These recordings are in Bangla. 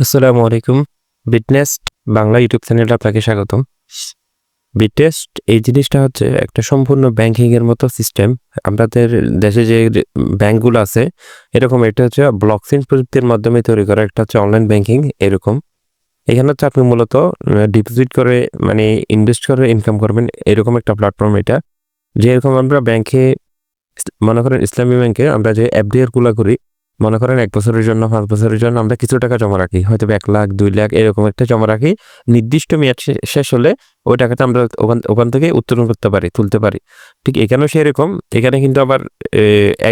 আসসালামু আলাইকুম বিটনেস্ট বাংলা ইউটিউব চ্যানেলে আপনাকে স্বাগতম। বিটেস্ট এই জিনিসটা হচ্ছে একটা সম্পূর্ণ ব্যাংকিংয়ের মতো সিস্টেম আমাদের দেশে যে ব্যাংকগুলো আছে, এরকম এটা হচ্ছে ব্লক চেইন প্রযুক্তির মাধ্যমে তৈরি করা একটা হচ্ছে অনলাইন ব্যাংকিং এরকম। এখানে হচ্ছে আপনি মূলত ডিপোজিট করে মানে ইনভেস্ট করে ইনকাম করবেন, এরকম একটা প্ল্যাটফর্ম এটা। যেরকম আমরা ব্যাংকে মনে করেন ইসলামী ব্যাংকে আমরা যে এফডিআরগুলা করি মনে করেন এক বছরের জন্য, পাঁচ বছরের জন্য আমরা কিছু টাকা জমা রাখি। হয়তো এক লাখ, দুই লাখ এরকম একটা জমা রাখি। নির্দিষ্ট মেয়াদ শেষ হলে ওই টাকাটা আমরা ওখান ওখান থেকে উত্তোলন করতে পারি, তুলতে পারি। ঠিক এখানেও সেরকম। এখানে কিন্তু আবার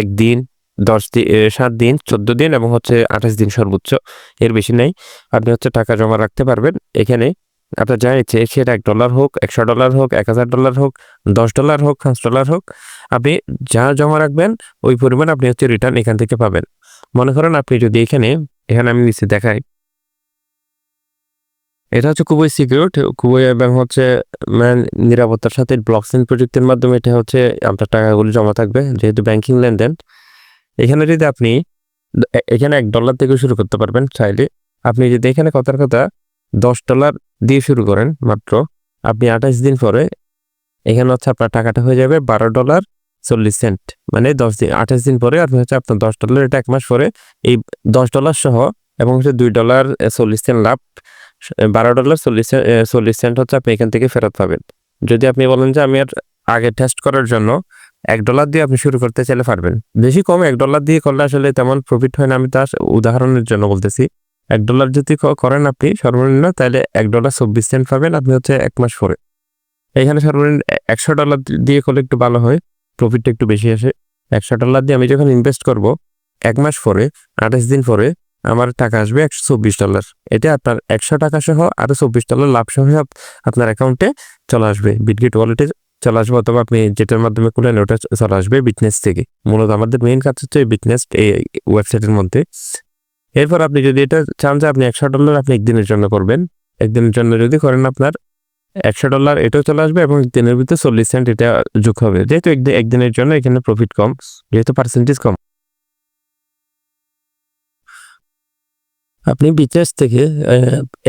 একদিন দশ দিন সাত দিন, চোদ্দ দিন এবং হচ্ছে আঠাশ দিন সর্বোচ্চ। এর বেশি নেই। আপনি হচ্ছে টাকা জমা রাখতে পারবেন। এখানে আপনার যা ইচ্ছে, সেটা এক ডলার হোক, একশো ডলার হোক, এক হাজার ডলার হোক, দশ ডলার হোক, পাঁচ ডলার হোক, আপনি যা জমা রাখবেন, ওই পরিমাণ আপনি হচ্ছে রিটার্ন এখান থেকে পাবেন। মনে করেন আপনি যদি এখানে এখানে আমি নিচে দেখাই। এটা হচ্ছে খুবই সিকিউর খুবই এবং হচ্ছে মানে নিরাপত্তার সাথে ব্লকচেন প্রযুক্তির মাধ্যমে এটা হচ্ছে আপনার টাকাগুলি জমা থাকবে, যেহেতু ব্যাংকিং লেনদেন। এখানে যদি আপনি, এখানে এক ডলার থেকে শুরু করতে পারবেন চাইলে। আপনি যদি এখানে কথার কথা দশ ডলার দিয়ে শুরু করেন মাত্র, আপনি আঠাশ দিন পরে, এখানে হচ্ছে আপনার টাকাটা হয়ে যাবে বারো ডলার চল্লিশ সেন্ট। মানে দশ দিন, আঠাশ দিন পরে আপনি হচ্ছে আপনার দশ ডলার এটা এক মাস পরে এই দশ ডলার সহ এবং হচ্ছে দুই ডলার চল্লিশ সেন্ট লাভ বারো ডলার চল্লিশ সেন্ট চল্লিশ সেন্ট হচ্ছে আপনি এখান থেকে ফেরত পাবেন। যদি আপনি বলেন যে আমি আর আগে টেস্ট করার জন্য এক ডলার দিয়ে আপনি শুরু করতে চাইলে পারবেন। বেশি কম এক ডলার দিয়ে করলে আসলে তেমন প্রফিট হয় না, আমি তার উদাহরণের জন্য বলতেছি। এক ডলার যদি করেন আপনি সর্বনিম্ন, তাহলে এক ডলার চব্বিশ সেন্ট পাবেন আপনি হচ্ছে এক মাস পরে। এখানে সর্বনিম্ন একশো ডলার দিয়ে করলে একটু ভালো হয়। প্রফিটটা একটু বেশি আসে। একশো ডলার দিয়ে আমি যখন ইনভেস্ট করব, এক মাস পরে, আঠাশ দিন পরে আমার টাকা আসবে একশো চব্বিশ ডলার এটা আপনার একশো টাকা সহ আরও চব্বিশ ডলার লাভ সহ আপনার অ্যাকাউন্টে চলে আসবে। বিটগেট ওয়ালেটে চলে আসবে অথবা আপনি যেটার মাধ্যমে খুলেন ওটা চলে আসবে বিটনেস থেকে। মূলত আমাদের মেইন কাজ হচ্ছে বিটনেস এই ওয়েবসাইটের মধ্যে। এরপর আপনি যদি এটা চান যে আপনি একশো ডলার আপনি একদিনের জন্য করবেন। একদিনের জন্য যদি করেন আপনার একশো ডলার এটাও চলে আসবে এবং দিনের ভিতরে চল্লিশ সেন্ট এটা যোগ হবে। যেহেতু একদিন একদিনের জন্য এখানে প্রফিট কম, যেহেতু পার্সেন্টেজ কম। আপনি বিচেস থেকে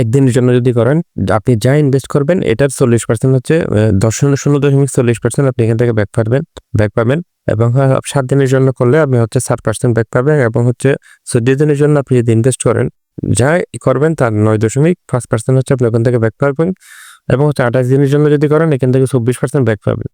একদিনের জন্য যদি করেন, আপনি যা ইনভেস্ট করবেন, এটার চল্লিশ পার্সেন্ট হচ্ছে দশ শূন্য দশমিক চল্লিশ পার্সেন্ট আপনি এখান থেকে ব্যাক পাবেন ব্যাক পাবেন এবং সাত দিনের জন্য করলে আপনি হচ্ছে সাত পার্সেন্ট ব্যাক পাবেন এবং হচ্ছে চোদ্দ দিনের জন্য আপনি যদি ইনভেস্ট করেন, যা করবেন তার নয় দশমিক পাঁচ পার্সেন্ট হচ্ছে আপনি ওখান থেকে ব্যাক পাবেন। এবং হচ্ছে আঠাশ দিনের জন্য যদি করেন, এখান থেকে চব্বিশ পার্সেন্ট ব্যাক পাবেন।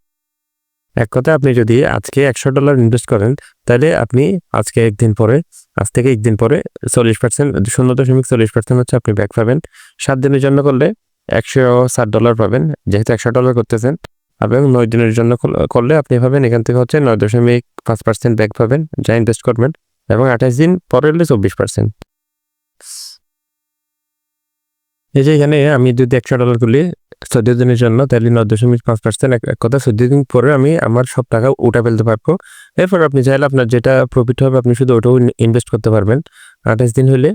এক কথায় আপনি যদি আজকে একশো ডলার ইনভেস্ট করেন, তাহলে আপনি আজকে একদিন পরে, আজ থেকে একদিন পরে চল্লিশ পার্সেন্ট শূন্য দশমিক চল্লিশ পার্সেন্ট হচ্ছে আপনি ব্যাক পাবেন। সাত দিনের জন্য করলে একশো ষাট ডলার পাবেন, যেহেতু একশো ডলার করতেছেন। এবং নয় দিনের জন্য করলে আপনি পাবেন, এখান থেকে হচ্ছে নয় দশমিক পাঁচ পার্সেন্ট ব্যাক পাবেন, যা ইনভেস্ট করবেন। এবং আঠাশ দিন পরে হলে চব্বিশ পার্সেন্ট এই যে এখানে আমি যদি একশো ডলার তুলি, চোদ্দ দিনের জন্য, তাহলে নয় দশমিক পাঁচ পার্সেন্ট এক কথা, চোদ্দ দিন পরে আমি আমার সব টাকা উঠে ফেলতে পারব। এরপর আপনি চাইলে আপনার যেটা প্রফিট হবে, আপনি শুধু ওটাও ইনভেস্ট করতে পারবেন। আঠাশ দিন হলে,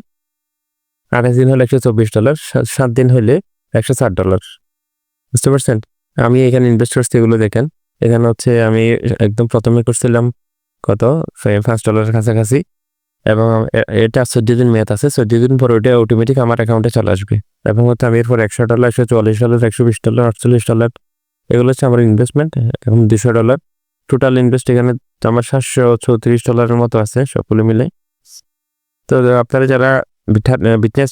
আঠাশ দিন হলে একশো চব্বিশ ডলার সাত দিন হলে একশো ষাট ডলার বুঝতে পারছেন? আমি এখানে ইনভেস্ট করছি, এগুলো দেখেন। এখানে হচ্ছে আমি একদম প্রথমে করছিলাম কত? পাঁচ ডলারের কাছাকাছি। এবং এটা চোদ্দ দিন মেয়াদ আছে, চোদ্দ দিন পর ওটা অটোমেটিক আমার অ্যাকাউন্টে চলে আসবে। এবং হচ্ছে আমি এরপর একশো ডলার একশো চুয়াল্লিশ ডলার একশো বিশ ডলার আটচল্লিশ ডলার এগুলো হচ্ছে আমার ইনভেস্টমেন্ট এখন দুশো ডলার টোটাল ইনভেস্ট এখানে আমার সাতশো চৌত্রিশ ডলারের মতো আছে, সবগুলো মিলে। তো আপনারা যারা বিজনেস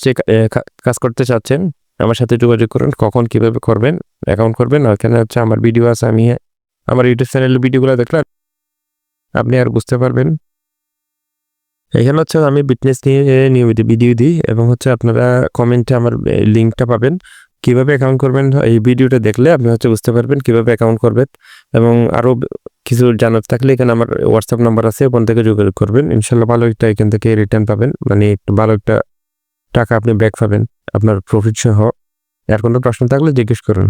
কাজ করতে চাচ্ছেন, আমার সাথে যোগাযোগ করুন, কখন কীভাবে করবেন অ্যাকাউন্ট করবেন ওখানে হচ্ছে আমার ভিডিও আছে, আমি আমার ইউটিউব চ্যানেলের ভিডিওগুলো দেখলেন আপনি আর বুঝতে পারবেন এখানে হচ্ছে আমি বিটনেস নিয়ে নিয়মিত ভিডিও দিই এবং হচ্ছে আপনারা কমেন্টে আমার লিঙ্কটা পাবেন। কীভাবে অ্যাকাউন্ট করবেন, এই ভিডিওটা দেখলে আপনি হচ্ছে বুঝতে পারবেন কীভাবে অ্যাকাউন্ট করবেন এবং আরও কিছু জানার থাকলে এখানে আমার হোয়াটসঅ্যাপ নাম্বার আছে, ওখান থেকে যোগাযোগ করবেন। ইনশাল্লাহ ভালো একটা এখান থেকে রিটার্ন পাবেন। মানে একটু ভালো একটা টাকা আপনি ব্যাক পাবেন, আপনার প্রফিট সহ। আর কোনো প্রশ্ন থাকলে জিজ্ঞেস করুন।